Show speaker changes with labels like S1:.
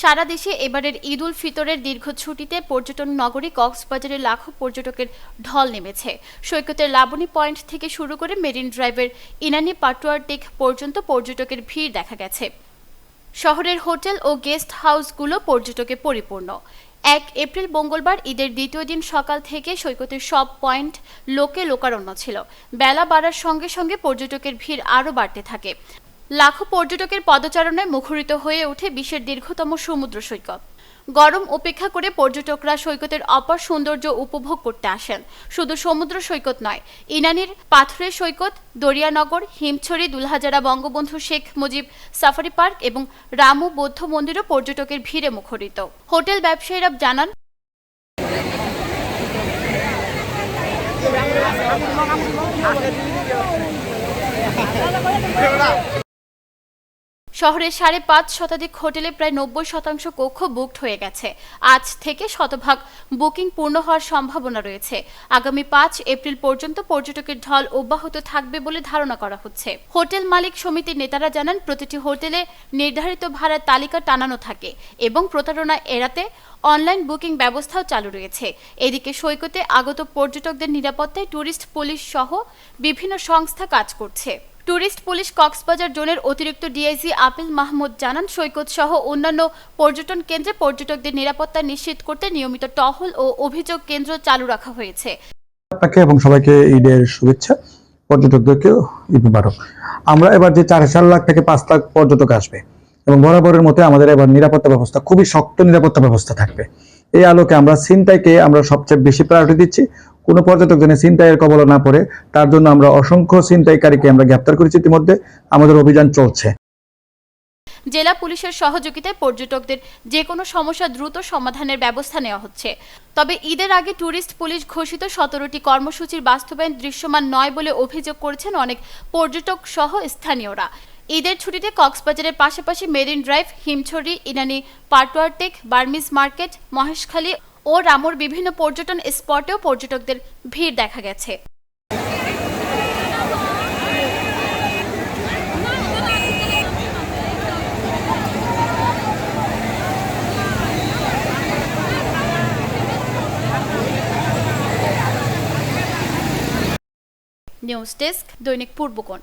S1: সারা দেশে এবারের ঈদ উল ফিতরের দীর্ঘ ছুটিতে পর্যটন নগরী কক্সবাজারে লাখো পর্যটকের ঢল নেমেছে। সৈকতের লাবণী পয়েন্ট থেকে শুরু করে মেরিন ড্রাইভের ইনানি পাটুয়ার টেক পর্যন্ত পর্যটকের ভিড় দেখা গেছে। শহরের হোটেল ও গেস্ট হাউসগুলো পর্যটকে পরিপূর্ণ। এক এপ্রিল মঙ্গলবার ঈদের দ্বিতীয় দিন সকাল থেকে সৈকতের সব পয়েন্ট লোকে লোকারণ্য ছিল। বেলা বাড়ার সঙ্গে সঙ্গে পর্যটকের ভিড় আরও বাড়তে থাকে। লাখো পর্যটকের পদচারণায় মুখরিত হয়ে ওঠে বিশ্বের দীর্ঘতম সমুদ্র সৈকত। গরম উপেক্ষা করে পর্যটকরা সৈকতের অপার সৌন্দর্য উপভোগ করতে আসেন। শুধু সমুদ্র সৈকত নয়, ইনানির পাথরের সৈকত, দরিয়ানগর, হিমছড়ি, দুলহাজারা বঙ্গবন্ধু শেখ মুজিব সাফারি পার্ক এবং রামু বৌদ্ধ মন্দিরও পর্যটকের ভিড়ে মুখরিত। হোটেল ব্যবসায়ীরা জানান শহরের সাড়ে পাঁচ শতাধিক হোটেলে প্রায় নব্বই শতাংশ কক্ষ বুকড হয়ে গেছে। আজ থেকে শতভাগ বুকিং পূর্ণ হওয়ার সম্ভাবনা রয়েছে। আগামী পাঁচ এপ্রিল পর্যন্ত পর্যটকের ঢল অব্যাহত থাকবে বলে ধারণা করা হচ্ছে। হোটেল মালিক সমিতির নেতারা জানান, প্রতিটি হোটেলে নির্ধারিত ভাড়ার তালিকা টানানো থাকে এবং প্রতারণা এড়াতে অনলাইন বুকিং ব্যবস্থাও চালু রয়েছে। এদিকে সৈকতে আগত পর্যটকদের নিরাপত্তায় ট্যুরিস্ট পুলিশ সহ বিভিন্ন সংস্থা কাজ করছে। ট্যুরিস্ট পুলিশ কক্সবাজার জোনের অতিরিক্ত ডিআইজি আপিল মাহমুদ জানান, সৈকত সহ অন্যান্য পর্যটন কেন্দ্রে পর্যটকদের নিরাপত্তা নিশ্চিত করতে নিয়মিত টহল ও অভিযোগ কেন্দ্র চালু রাখা হয়েছে।
S2: আপনাকে এবং সবাইকে ঈদের শুভেচ্ছা। পর্যটকদেরকেও ঈদ মুবারক। আমরা এবার যে চার চার লাখ থেকে পাঁচ লাখ পর্যটক আসবে এবং বরাবরের মতো আমাদের এবার নিরাপত্তা ব্যবস্থা, খুবই শক্ত নিরাপত্তা ব্যবস্থা থাকবে। এই আলোকে আমরা ছিনতাইকে আমরা সবচেয়ে বেশি প্রায়োরিটি দিচ্ছি। কোনো পর্যটক যেন ছিনতাইয়ের কবলে না পড়ে, তার জন্য আমরা অসংখ্য ছিনতাইকারীকে আমরা গ্রেপ্তার করেছি ইতিমধ্যে। আমাদের অভিযান চলছে।
S1: জেলা পুলিশের সহযোগিতায় পর্যটকদের যে কোনো সমস্যা দ্রুত সমাধানের ব্যবস্থা নেওয়া হচ্ছে। তবে ঈদের আগে ট্যুরিস্ট পুলিশ ঘোষিত সতেরোটি কর্মসূচির বাস্তবায়ন দৃশ্যমান নয় বলে অভিযোগ করেছেন অনেক পর্যটক সহ স্থানীয়রা। ঈদের ছুটিতে কক্সবাজারের পাশাপাশি marine drive, Himchari, Inani, Patuartek, Burmese market, Maheshkhali ও রামুর বিভিন্ন পর্যটন স্পটেও পর্যটকদের ভিড় দেখা গেছে। নিউজ ডেস্ক দৈনিক পূর্বকোণ।